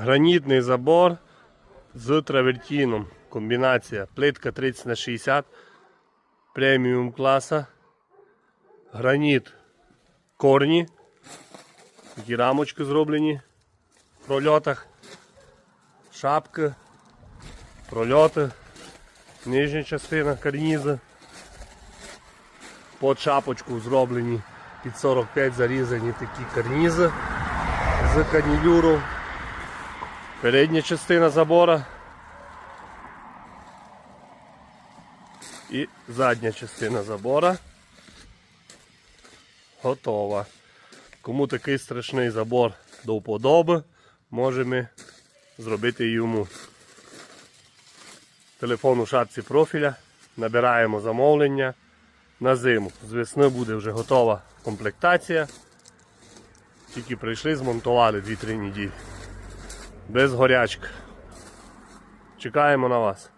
Гранітний забор з травертіном. Комбінація. Плитка 30 на 60 преміум класа. Граніт корні. Такі рамочки зроблені в прольотах. Шапки, прольоти, нижня частина карніза. Под шапочку зроблені під 45 зарізані такі карнізи з канілюру. Передня частина забора. І задня частина забора. Готова. Кому такий страшний забор до вподоби, можемо зробити йому. Телефон у шапці профіля. Набираємо замовлення на зиму. З весни буде вже готова комплектація. Тільки прийшли, змонтували 2-3 неділі. Без горячки. Чекаємо на вас.